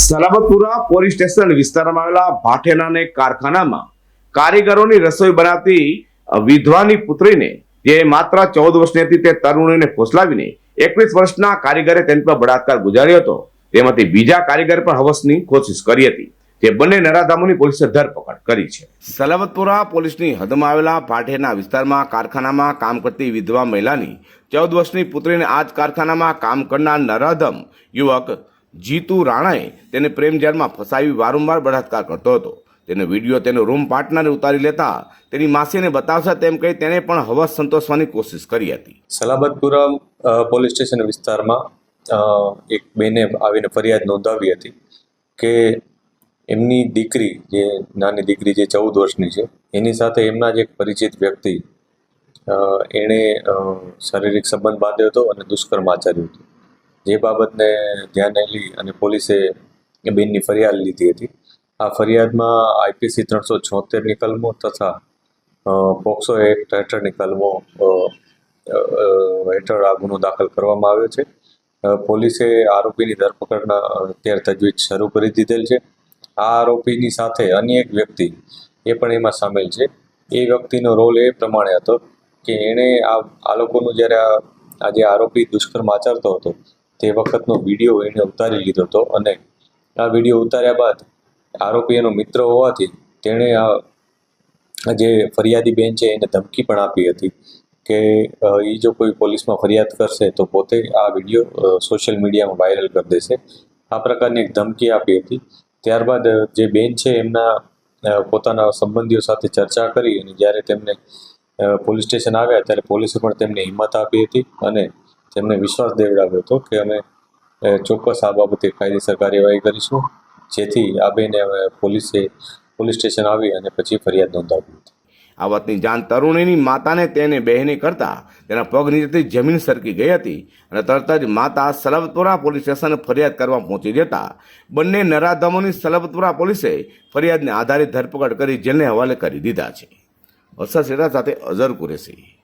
Salabatpura police station વિસ્તારમાં આવેલા ભાઠેનાને કારખાનામાં કારીગરોની રસોઈ બનાવતી વિધવાની પુત્રીને, જે માત્ર ચૌદ વર્ષની હતી, તે તરુણીને ફોસલાવીને એકવીસ વર્ષના કારીગરે તેની પર બળાત્કાર ગુજાર્યો હતો. તેમાંથી બીજા કારીગર પણ હવસની કોશિશ કરી હતી, જે બંને નરાધામોની પોલીસે ધરપકડ કરી છે. સલાબતપુરા પોલીસની હદમાં આવેલા ભાઠેના વિસ્તારમાં કારખાનામાં કામ કરતી વિધવા મહિલાની ચૌદ વર્ષની પુત્રીને આજ કારખાનામાં કામ કરનાર નરાધમ યુવક જીતુ રાણાએ તેને પ્રેમજાળમાં ફસાવી વારંવાર બળાત્કાર કરતો હતો. તેનો વીડિયો તેનો રૂમ પાર્ટનરે ઉતારી લેતા તેની માસીને બતાવશે તેમ કહી તેણે પણ હવસ સંતોષવાની કોશિશ કરી હતી. સલાબતપુરમ પોલીસ સ્ટેશન વિસ્તારમાં એક બેને આવીને ફરિયાદ નોંધાવી હતી કે એમની દીકરી જે નાની દીકરી જે ચૌદ વર્ષની છે, એની સાથે એમના જ એક પરિચિત વ્યક્તિ એણે શારીરિક સંબંધ બાંધ્યો હતો અને દુષ્કર્મ આચર્યું હતું. જે બાબતને ધ્યાને લઈ અને પોલીસે બેનની ફરિયાદ લીધી હતી. આ ફરિયાદમાં આઈપીસી ત્રણસો છોતેરની કલમો તથા પોક્સો એક્ટ હેઠળની કલમો હેઠળ આ ગુનો દાખલ કરવામાં આવ્યો છે. પોલીસે આરોપીની ધરપકડના અત્યારે તજવીજ શરૂ કરી દીધેલ છે. આ આરોપીની સાથે અન્ય એક વ્યક્તિ એ પણ એમાં સામેલ છે. એ વ્યક્તિનો રોલ એ પ્રમાણે હતો કે એણે આ આ લોકોનું જ્યારે આ જે આરોપી દુષ્કર્મ આચરતો હતો તે વખતનો વીડિયો એણે ઉતારી લીધો હતો અને આ વીડિયો ઉતાર્યા બાદ આરોપી એનો મિત્ર હોવાથી તેણે આ જે ફરિયાદી બેન છે એને ધમકી પણ આપી હતી કે એ જો કોઈ પોલીસમાં ફરિયાદ કરશે તો પોતે આ વીડિયો સોશિયલ મીડિયામાં વાયરલ કરી દેશે. આ પ્રકારની એક ધમકી આપી હતી. ત્યારબાદ જે બેન છે એમના પોતાના સંબંધીઓ સાથે ચર્ચા કરી અને જ્યારે તેમને પોલીસ સ્ટેશન આવ્યા ત્યારે પોલીસે પણ તેમને હિંમત આપી હતી અને તેમને વિશ્વાસ દેવડાવ્યો હતો કે અમે ચોક્કસ આ બાબતે કાયદેસર કાર્યવાહી કરીશું, જેથી આ બેને પોલીસે, પોલીસ સ્ટેશન આવી અને પછી ફરિયાદ નોંધાવી હતી. આ વાતની જાણ તરુણીની માતાને તેને બહેને કરતા તેના પગ નીચેથી જમીન સરકી ગઈ હતી અને તરત જ માતા સલબતપુરા પોલીસ સ્ટેશને ફરિયાદ કરવા પહોંચી જતા બંને નરાધમોની સલબતપુરા પોલીસે ફરિયાદને આધારે ધરપકડ કરી જેલને હવાલે કરી દીધા છે. અસર શેરા સાથે અઝર કુરેશી.